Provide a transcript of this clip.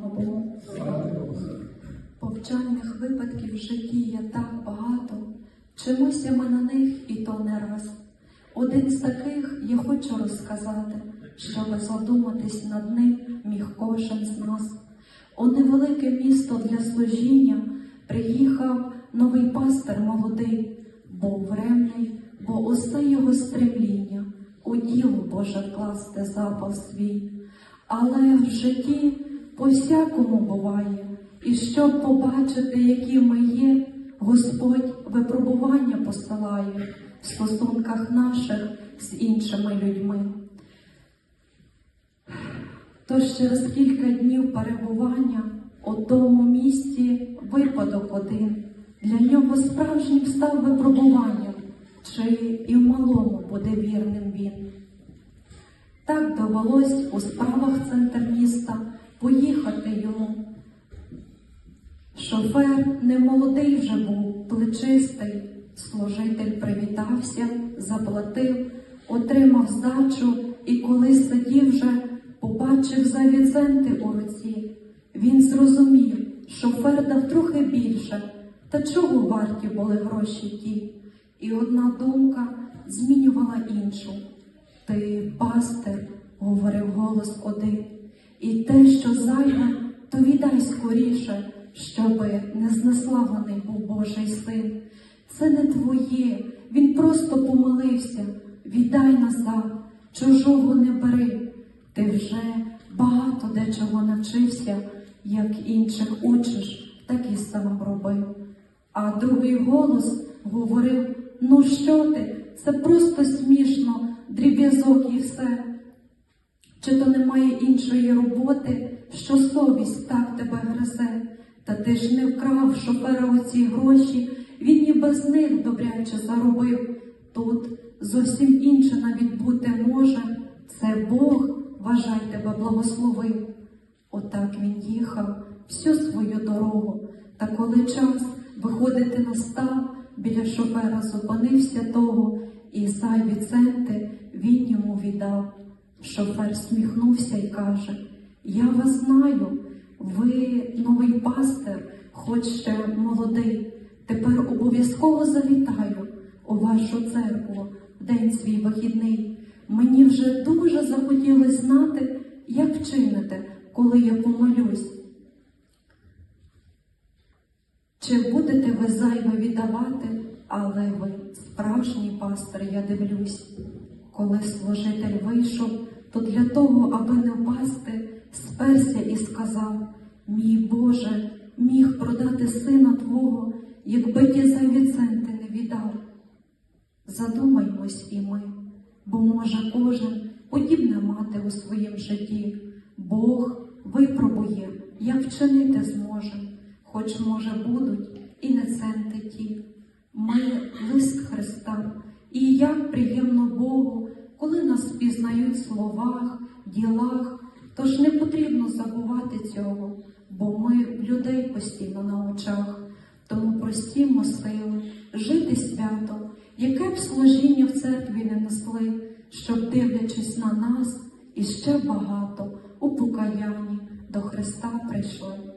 Богу. Повчальних випадків в житті є так багато, вчимося ми на них і то не раз. Один з таких я хочу розказати, щоб задуматись над ним міг кожен з нас. У невелике місто для служіння приїхав новий пастир молодий, був ревний, бо усе його стремління у діло Боже вкласти запал свій. Але в житті по всякому буває, і щоб побачити, які ми є, Господь випробування посилає в стосунках наших з іншими людьми. Тож через кілька днів перебування у тому місці випадок один. Для нього справжнім став випробуванням, чи і в малому буде вірним він. Так довелось у справах центр міста поїхати йому. Шофер не молодий вже був, плечистий. Служитель привітався, заплатив, отримав здачу і коли сидів вже, побачив зайві центи у руці. Він зрозумів, шофер дав трохи більше, та чого варті були гроші ті. І одна думка змінювала іншу. Ти, пастир, говорив голос один, і те, що зайве, то віддай скоріше, щоби не знеславлений був Божий син. Це не твоє, він просто помилився. Віддай назад, чужого не бери. Ти вже багато дечого навчився, як інших учиш, так і сам робив. А другий голос говорив: ну що ти? Це просто смішно, дріб'язок і все. Чи то немає іншої роботи, що совість так тебе гризе? Та ти ж не вкрав шофера оці гроші, він і без них добряче заробив. Тут зовсім інше навіть бути може. Це Бог, вважай тебе, благословив. Отак він їхав всю свою дорогу, та коли час виходити настав, біля шофера зупинився того, і зайві центи він йому віддав. Шофер сміхнувся і каже: Я вас знаю, ви новий пастир, хоч ще молодий. Тепер обов'язково завітаю у вашу церкву в день свій вихідний. Мені вже дуже захотілося знати, як вчините, коли я помолюсь. Чи будете ви зайве віддавати, але ви справжній пастир, я дивлюсь. Коли служитель вийшов, то для того, аби не впасти, сперся і сказав: Мій Боже, міг продати сина Твого, якби ті зайві центи не віддав. Задумаймось і ми, бо може кожен подібне мати у своїм житті. Бог випробує, як вчинити зможе, хоч, може, будуть і не центи ті. Ми лист Христа, і як приємно Богу, коли нас пізнають в словах, ділах, тож не потрібно забувати цього, бо ми людей постійно на очах, тому простімо сили, жити свято, яке б служіння в церкві не несли, щоб, дивлячись на нас, іще багато у покаянні до Христа прийшли.